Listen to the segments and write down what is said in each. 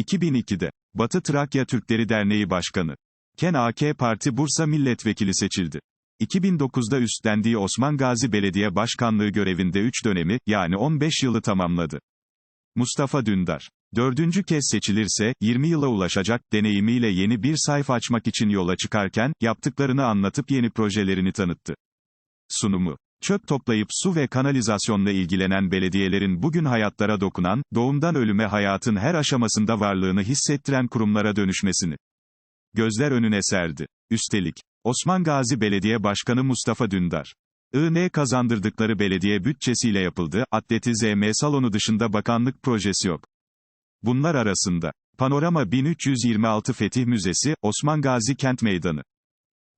2002'de, Batı Trakya Türkleri Derneği Başkanı. Ken AK Parti Bursa Milletvekili seçildi. 2009'da üstlendiği Osman Gazi Belediye Başkanlığı görevinde 3 dönemi, yani 15 yılı tamamladı. Mustafa Dündar. Dördüncü kez seçilirse, 20 yıla ulaşacak, deneyimiyle yeni bir sayfa açmak için yola çıkarken, yaptıklarını anlatıp yeni projelerini tanıttı. Sunumu. Çöp toplayıp su ve kanalizasyonla ilgilenen belediyelerin bugün hayatlara dokunan, doğumdan ölüme hayatın her aşamasında varlığını hissettiren kurumlara dönüşmesini gözler önüne serdi. Üstelik, Osman Gazi Belediye Başkanı Mustafa Dündar. IN kazandırdıkları belediye bütçesiyle yapıldı, atletizm salonu dışında bakanlık projesi yok. Bunlar arasında, Panorama 1326 Fetih Müzesi, Osman Gazi Kent Meydanı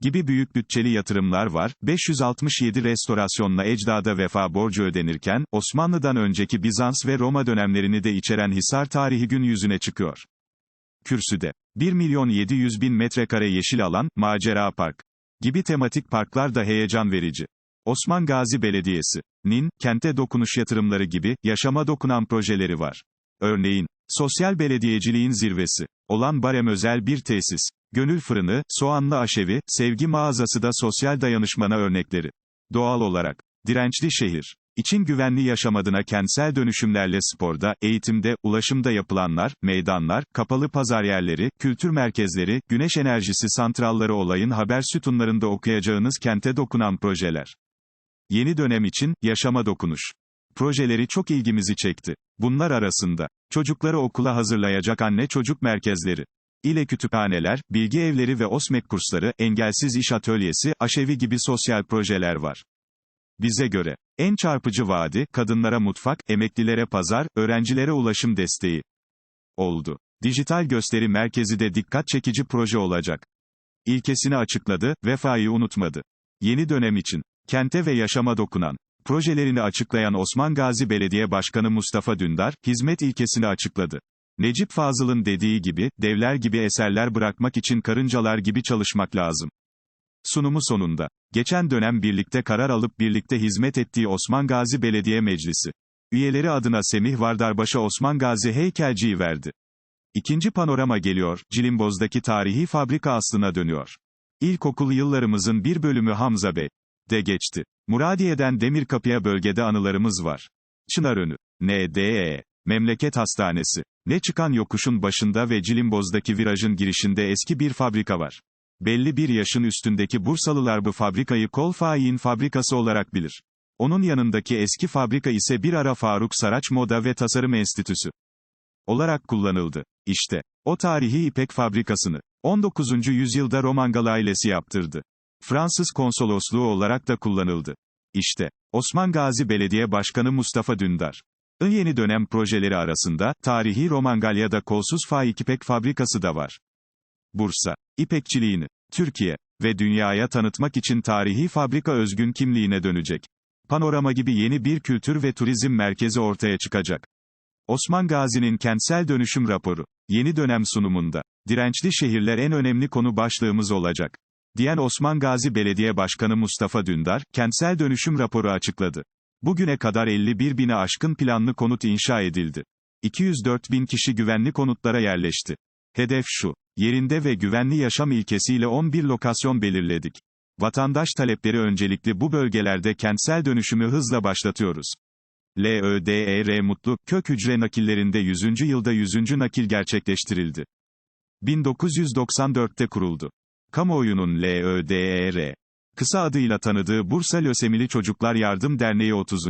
gibi büyük bütçeli yatırımlar var, 567 restorasyonla ecdada vefa borcu ödenirken, Osmanlı'dan önceki Bizans ve Roma dönemlerini de içeren Hisar tarihi gün yüzüne çıkıyor. Kürsüde, 1 milyon 700 bin metrekare yeşil alan, macera park gibi tematik parklar da heyecan verici. Osman Gazi Belediyesi'nin, kente dokunuş yatırımları gibi, yaşama dokunan projeleri var. Örneğin, sosyal belediyeciliğin zirvesi olan Barem özel bir tesis, gönül fırını, soğanlı aşevi, sevgi mağazası da sosyal dayanışmana örnekleri. Doğal olarak, dirençli şehir için güvenli yaşam adına kentsel dönüşümlerle sporda, eğitimde, ulaşımda yapılanlar, meydanlar, kapalı pazar yerleri, kültür merkezleri, güneş enerjisi santralları olayın haber sütunlarında okuyacağınız kente dokunan projeler. Yeni dönem için, yaşama dokunuş. Projeleri çok ilgimizi çekti. Bunlar arasında, çocukları okula hazırlayacak anne çocuk merkezleri, ile kütüphaneler, bilgi evleri ve OSMEK kursları, engelsiz iş atölyesi, aşevi gibi sosyal projeler var. Bize göre, en çarpıcı vaadi, kadınlara mutfak, emeklilere pazar, öğrencilere ulaşım desteği oldu. Dijital gösteri merkezi de dikkat çekici proje olacak. İlkesini açıkladı, vefayı unutmadı. Yeni dönem için, kente ve yaşama dokunan, projelerini açıklayan Osman Gazi Belediye Başkanı Mustafa Dündar, hizmet ilkesini açıkladı. Necip Fazıl'ın dediği gibi, devler gibi eserler bırakmak için karıncalar gibi çalışmak lazım. Sunumu sonunda, geçen dönem birlikte karar alıp birlikte hizmet ettiği Osman Gazi Belediye Meclisi. Üyeleri adına Semih Vardarbaş'a Osman Gazi heykelciyi verdi. İkinci panorama geliyor, Cilimboz'daki tarihi fabrika aslına dönüyor. İlkokul yıllarımızın bir bölümü Hamza Bey de geçti. Muradiye'den Demirkapı'ya bölgede anılarımız var. Çınarönü, NDE, Memleket Hastanesi, ne çıkan yokuşun başında ve Cilimboz'daki virajın girişinde eski bir fabrika var. Belli bir yaşın üstündeki Bursalılar bu fabrikayı kol fayin fabrikası olarak bilir. Onun yanındaki eski fabrika ise bir ara Faruk Saraç Moda ve Tasarım Enstitüsü olarak kullanıldı. İşte, o tarihi ipek fabrikasını, 19. yüzyılda Romangal ailesi yaptırdı. Fransız konsolosluğu olarak da kullanıldı. İşte, Osman Gazi Belediye Başkanı Mustafa Dündar. Yeni dönem projeleri arasında, tarihi Romangalya'da kolsuz faik ipek fabrikası da var. Bursa, ipekçiliğini, Türkiye ve dünyaya tanıtmak için tarihi fabrika özgün kimliğine dönecek. Panorama gibi yeni bir kültür ve turizm merkezi ortaya çıkacak. Osman Gazi'nin kentsel dönüşüm raporu, yeni dönem sunumunda, dirençli şehirler en önemli konu başlığımız olacak. Diyen Osman Gazi Belediye Başkanı Mustafa Dündar, kentsel dönüşüm raporu açıkladı. Bugüne kadar 51 bine aşkın planlı konut inşa edildi. 204 bin kişi güvenli konutlara yerleşti. Hedef şu, yerinde ve güvenli yaşam ilkesiyle 11 lokasyon belirledik. Vatandaş talepleri öncelikli bu bölgelerde kentsel dönüşümü hızla başlatıyoruz. LÖDER Mutlu, kök hücre nakillerinde 100. yılda 100. nakil gerçekleştirildi. 1994'te kuruldu. Kamuoyunun LÖDER, kısa adıyla tanıdığı Bursa Lösemili Çocuklar Yardım Derneği 30.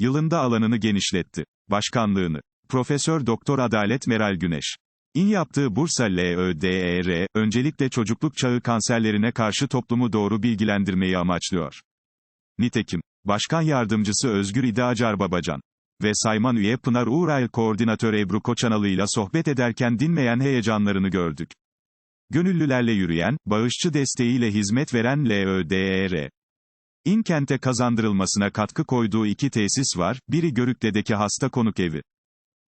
yılında alanını genişletti. Başkanlığını, Profesör Doktor Adalet Meral Güneş, İn yaptığı Bursa LÖDER, öncelikle çocukluk çağı kanserlerine karşı toplumu doğru bilgilendirmeyi amaçlıyor. Nitekim, Başkan Yardımcısı Özgür İde Acar Babacan ve Sayman üye Pınar Uğrayl Koordinatör Ebru Koçanalı ile sohbet ederken dinmeyen heyecanlarını gördük. Gönüllülerle yürüyen, bağışçı desteğiyle hizmet veren LÖDER. İnkente kazandırılmasına katkı koyduğu iki tesis var, biri Görükle'deki hasta konuk evi.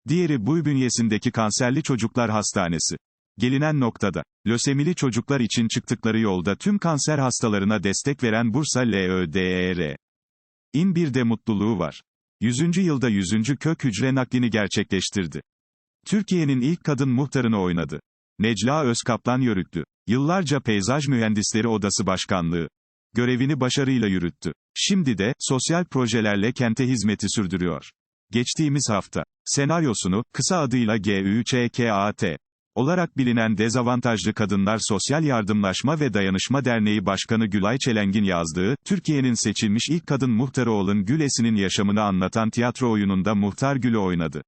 Diğeri bu bünyesindeki kanserli çocuklar hastanesi. Gelinen noktada, lösemili çocuklar için çıktıkları yolda tüm kanser hastalarına destek veren Bursa LÖDER. İn bir de mutluluğu var. 100. yılda 100. kök hücre naklini gerçekleştirdi. Türkiye'nin ilk kadın muhtarını oynadı. Necla Özkaplan Yörüklü. Yıllarca Peyzaj Mühendisleri Odası Başkanlığı. Görevini başarıyla yürüttü. Şimdi de, sosyal projelerle kente hizmeti sürdürüyor. Geçtiğimiz hafta, senaryosunu, kısa adıyla GÜÇKAT olarak bilinen Dezavantajlı Kadınlar Sosyal Yardımlaşma ve Dayanışma Derneği Başkanı Gülay Çelengin yazdığı, Türkiye'nin seçilmiş ilk kadın muhtarı olan Güles'inin yaşamını anlatan tiyatro oyununda Muhtar Gül'ü oynadı.